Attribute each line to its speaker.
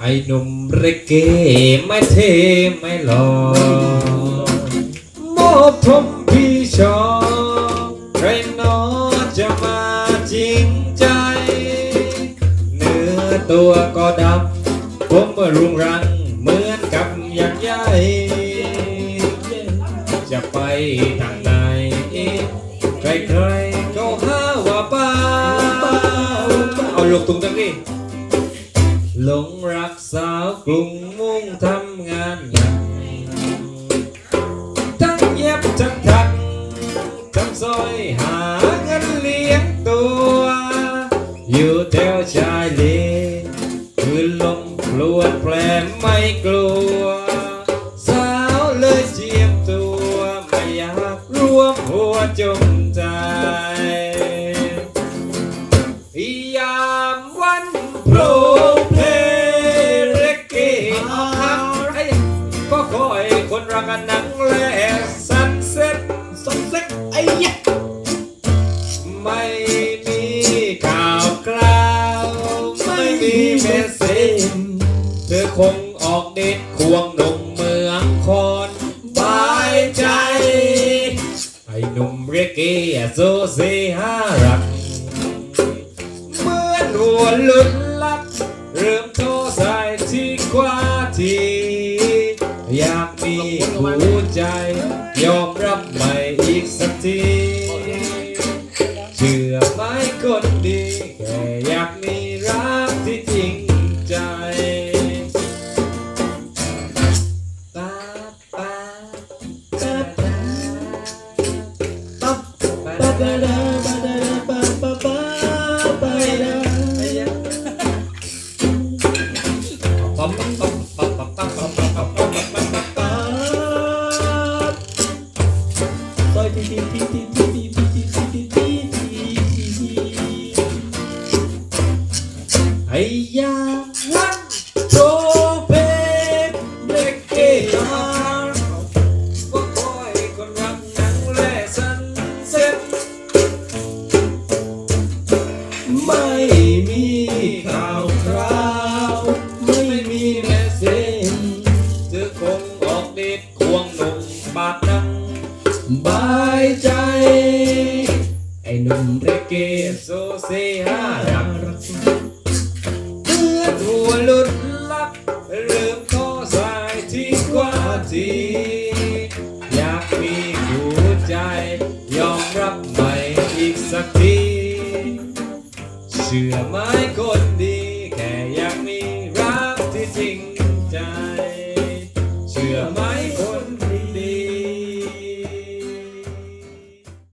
Speaker 1: ไอ้หนุ่มเรเกไม่เทไม่หลอมอบทมพี่ชอบใครนอจะมาจริงใจ เนื้อตัวก็ดำผมมรุงรังเหมือนกับอย่างใหญ่จะไปทางไหนใครๆก็หาว่าป้าเอาลูกตุงตังนี้ หลงรักสาวกรุงมุ่งทำงานหนักทั้งเย็บทั้งถักทั้งซอยหาเงินเลี้ยงตัว อยู่แถวชายเลนคือลมพลวนแผลไม่กลัว สาวเลยเจียมตัว ไม่อยากรวมหัวจมใจ คอยคนรักกันหนังและสันเซ็ตสันเซ็ตไอ้ยะไม่มีข่าวกล่าวไม่มีเมสเซจเธอคงออกเดทควงหนุ่มเมืองคอนบายใจ ไอ้หนุ่มเรกเกียโซเซฮารักเหมือนหัวลุด อยากมีหัวใจ ยอมรับใหม่อีกสักทีเชื่อไหมคนดีแค่อยากมีรักที่จริงใจปาปาปาปา
Speaker 2: ปั๊บปั๊บ ม่มีข่าวคราว ไม่มีแมสเซจ
Speaker 1: เธอคงออกเดทควงหนุ่มบาดนัง
Speaker 2: บายใจ
Speaker 1: ไอ้หนุ่มเรเกโซเซฮารักเมื่อหัวหลุดลักเริ่มท้อสายที่กว่าทีอยากมีหัวใจ ยอมรับใหม่อีกสักที เชื่อไหมคนดี แค่อยากมีรักที่จริงใจ เชื่อไหม